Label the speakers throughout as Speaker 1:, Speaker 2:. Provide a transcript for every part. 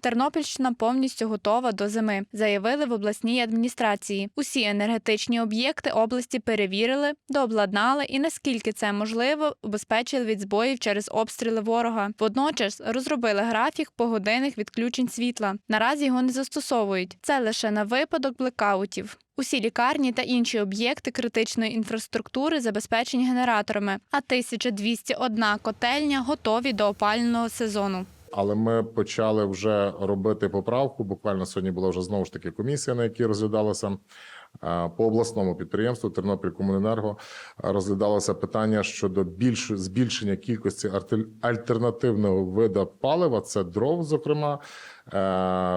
Speaker 1: Тернопільщина повністю готова до зими, заявили в обласній адміністрації. Усі енергетичні об'єкти області перевірили, дообладнали і наскільки це можливо, убезпечили від збоїв через обстріли ворога. Водночас розробили графік погодинних відключень світла. Наразі його не застосовують. Це лише на випадок блекаутів. Усі лікарні та інші об'єкти критичної інфраструктури забезпечені генераторами, а 1201 котельня готові до опалювального сезону.
Speaker 2: Але ми почали вже робити поправку. Буквально сьогодні була вже знову ж таки комісія, на якій розглядалася е, по обласному підприємству Тернопіль-Комуненерго розглядалося питання щодо більш збільшення кількості альтернативного вида палива. Це дров, зокрема, е,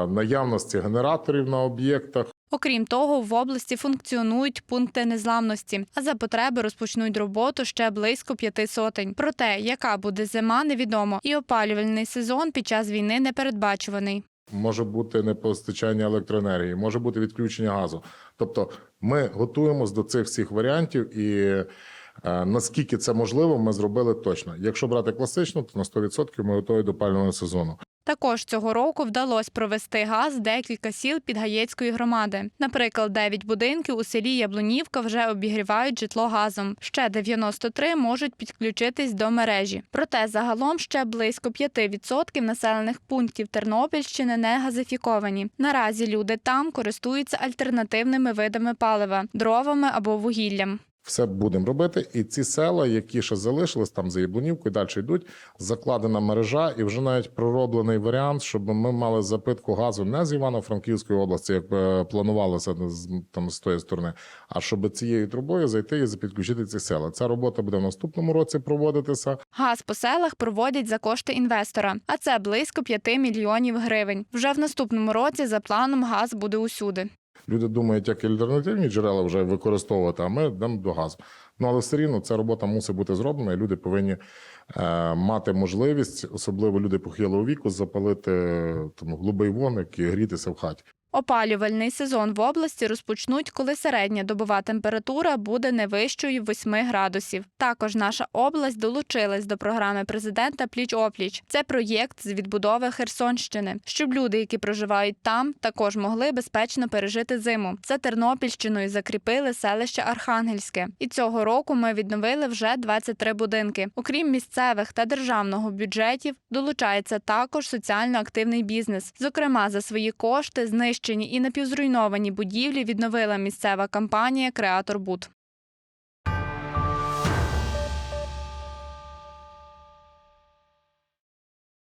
Speaker 2: наявності генераторів на об'єктах.
Speaker 1: Окрім того, в області функціонують пункти незламності, а за потреби розпочнуть роботу ще близько п'яти сотень. Проте, яка буде зима, невідомо, і опалювальний сезон під час війни не передбачуваний.
Speaker 2: може бути непостачання електроенергії, може бути відключення газу. Тобто, ми готуємось до цих всіх варіантів, і е, наскільки це можливо, ми зробили точно. Якщо брати класично, то на 100% ми готові до пального сезону.
Speaker 1: Також цього року вдалося провести газ декілька сіл Підгаєцької громади. Наприклад, 9 будинків у селі Яблунівка вже обігрівають житло газом. Ще 93 можуть підключитись до мережі. Проте загалом ще близько 5% населених пунктів Тернопільщини не газифіковані. Наразі люди там користуються альтернативними видами палива дровами або вугіллям.
Speaker 2: Все будемо робити. І ці села, які ще залишились там за Яблунівкою, далі йдуть. Закладена мережа, і вже навіть пророблений варіант, щоб ми мали запитку газу не з Івано-Франківської області, як е, планувалося там з тої сторони, а щоб цією трубою зайти і підключити ці села. Ця робота буде в наступному році проводитися.
Speaker 1: Газ по селах проводять за кошти інвестора, а це близько 5 мільйонів гривень. Вже в наступному році за планом газ буде усюди.
Speaker 2: Люди думають, як альтернативні джерела вже використовувати, а ми йдемо до газу. Ну але все рівно ця робота мусить бути зроблена, і люди повинні е, мати можливість, особливо люди похилого віку, запалити е, там голубий вогник і грітися в хаті.
Speaker 1: Опалювальний сезон в області розпочнуть, коли середня добова температура буде не вищою 8 градусів. Також наша область долучилась до програми президента Пліч опліч. Це проєкт з відбудови Херсонщини, щоб люди, які проживають там, також могли безпечно пережити зиму. За Тернопільщиною закріпили селище Архангельське. І цього року ми відновили вже 23 будинки. Окрім місцевих та державного бюджетів, долучається також соціально активний бізнес. Зокрема, за свої кошти знищені і напівзруйновані будівлі відновила місцева компанія Креатор Буд.